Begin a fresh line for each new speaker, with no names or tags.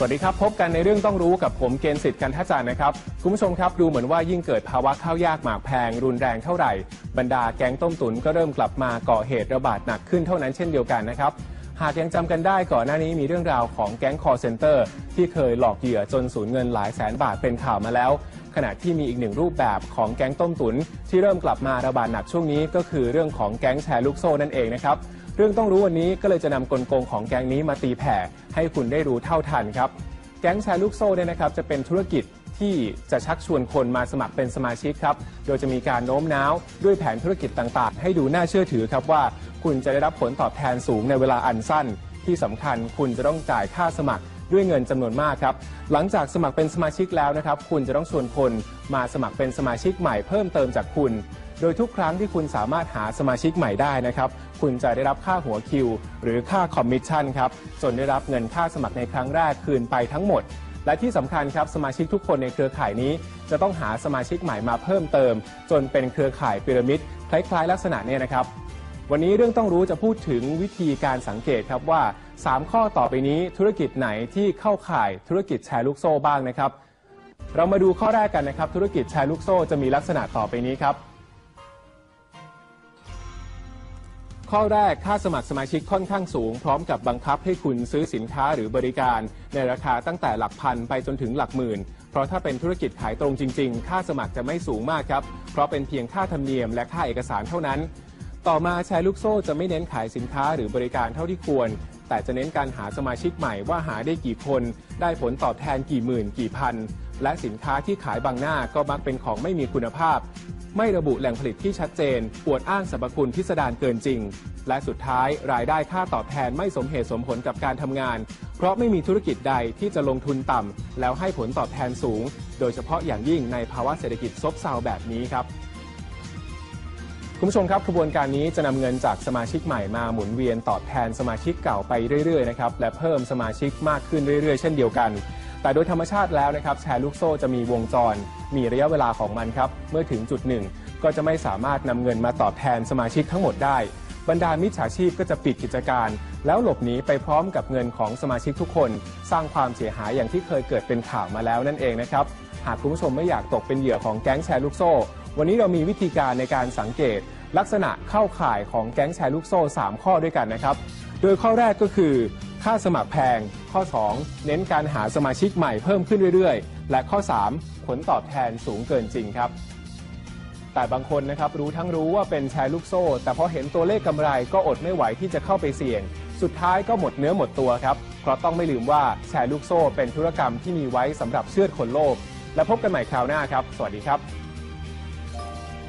สวัสดีครับ พบกันในเรื่องต้องรู้กับผมเกณฑ์สิทธิ์กันท่าจารย์นะครับ คุณผู้ชมครับดูเหมือนว่ายิ่งเกิดภาวะข้าวยากหมากแพง รุนแรงเท่าไหร่ บรรดาแก๊งต้มตุ๋นก็เริ่มกลับมาก่อเหตุระบาดหนักขึ้นเท่านั้นเช่นเดียวกันนะครับ หากยังจำกันได้ก่อนหน้านี้มีเรื่องราวของแก๊งคอร์เซนเตอร์ที่เคยหลอกเหยื่อจนสูญเงินหลายแสนบาทเป็นข่าวมาแล้ว ขณะที่มีอีกหนึ่งรูปแบบของแก๊งต้มตุ๋นที่เริ่มกลับมาระบาดหนักช่วงนี้ ก็คือเรื่องของแก๊งแชร์ลูกโซ่นั่นเองนะครับเรื่องต้องรู้วันนี้ก็เลยจะนำกลโกงของแก๊งนี้มาตีแผ่ ให้คุณได้รู้เท่าทันครับแก๊งแชร์ลูกโซ่เนี่ยนะครับจะเป็นธุรกิจที่จะชักชวนคนมาสมัครเป็นสมาชิกครับ โดยจะมีการโน้มน้าวด้วยแผนธุรกิจต่างๆ ให้ดูน่าเชื่อถือครับว่า คุณจะได้รับผลตอบแทนสูงในเวลาอันสั้น ที่สำคัญคุณจะต้องจ่ายค่าสมัคร ด้วยเงินจำนวนมากครับ หลังจากสมัครเป็นสมาชิกแล้วนะครับ คุณจะต้องชวนคนมาสมัครเป็นสมาชิกใหม่เพิ่มเติมจากคุณ โดยทุกครั้งที่คุณสามารถหาสมาชิกใหม่ได้นะครับ คุณจะได้รับค่าหัวคิว หรือค่าคอมมิชชั่นครับจนได้รับเงินค่าสมัครในครั้งแรกคืนไปทั้งหมดและที่สำคัญครับสมาชิกทุกคนในเครือข่ายนี้ จะต้องหาสมาชิกใหม่มาเพิ่มเติม จนเป็นเครือข่ายพีระมิดคล้ายๆ ลักษณะเนี้นะครับ วันนี้เรื่องต้องรู้จะพูดถึงวิธีการสังเกตครับว่า 3 ข้อต่อไปนี้ธุรกิจไหนที่เข้าข่ายธุรกิจแชร์ลูกโซ่บ้างนะครับ เรามาดูข้อแรกกันนะครับ ธุรกิจแชร์ลูกโซ่จะมีลักษณะต่อไปนี้ครับ ข้อแรกค่าสมัครสมาชิกค่อนข้างสูง พร้อมกับบังคับให้คุณซื้อสินค้าหรือบริการ ในราคาตั้งแต่หลักพันไปจนถึงหลักหมื่น เพราะถ้าเป็นธุรกิจขายตรงจริง ๆ ค่าสมัครจะไม่สูงมากครับเพราะเป็นเพียงค่าธรรมเนียมและค่าเอกสารเท่านั้น ต่อมาแชร์ลูกโซ่จะไม่เน้นขายสินค้าหรือบริการเท่าที่ควร แต่จะเน้นการหาสมาชิกใหม่ว่าหาได้กี่คน ได้ผลตอบแทนกี่หมื่นกี่พัน และสินค้าที่ขายบางหน้าก็มักเป็นของไม่มีคุณภาพ ไม่ระบุแหล่งผลิตที่ชัดเจนอวดอ้างสรรพคุณพิสดารเกินจริง และสุดท้ายรายได้ค่าตอบแทนไม่สมเหตุสมผลกับการทำงาน เพราะไม่มีธุรกิจใดที่จะลงทุนต่ำแล้วให้ผลตอบแทนสูง โดยเฉพาะอย่างยิ่งในภาวะเศรษฐกิจซบเซาแบบนี้ครับ คุณผู้ชมครับกระบวนการนี้จะนำเงินจากสมาชิกใหม่มาหมุนเวียนตอบแทนสมาชิกเก่าไปเรื่อยๆนะครับและเพิ่มสมาชิกมากขึ้นเรื่อยๆ เช่นเดียวกัน แต่โดยธรรมชาติแล้วนะครับแชร์ลูกโซ่จะมีวงจร มีระยะเวลาของมันครับเมื่อถึงจุดหนึ่ง ก็จะไม่สามารถนำเงินมาตอบแทนสมาชิกทั้งหมดได้ บรรดามิจฉาชีพก็จะปิดกิจการ แล้วหลบหนีไปพร้อมกับเงินของสมาชิกทุกคน สร้างความเสียหายอย่างที่เคยเกิดเป็นข่าวมาแล้วนั่นเองนะครับหากคุณผู้ชมไม่อยากตกเป็นเหยื่อของแก๊งแชร์ลูกโซ่ วันนี้เรามีวิธีการในการสังเกต ลักษณะเข้าข่ายของแก๊งแชร์ลูกโซ่ 3 ข้อด้วยกันนะครับ โดยข้อแรกก็คือ ค่าสมัครแพง ข้อ 2 เน้นการหาสมาชิกใหม่เพิ่มขึ้นเรื่อยๆ และข้อ 3 ผลตอบแทนสูงเกินจริงครับแต่บางคนนะครับรู้ทั้งรู้ว่าเป็นแชร์ลูกโซ่ แต่พอเห็นตัวเลขกำไรก็อดไม่ไหวที่จะเข้าไปเสี่ยง สุดท้ายก็หมดเนื้อหมดตัวครับ เพราะต้องไม่ลืมว่าแชร์ลูกโซ่เป็นธุรกรรมที่มีไว้สำหรับเชือดคนโลภและพบกันใหม่คราวหน้าครับ สวัสดีครับ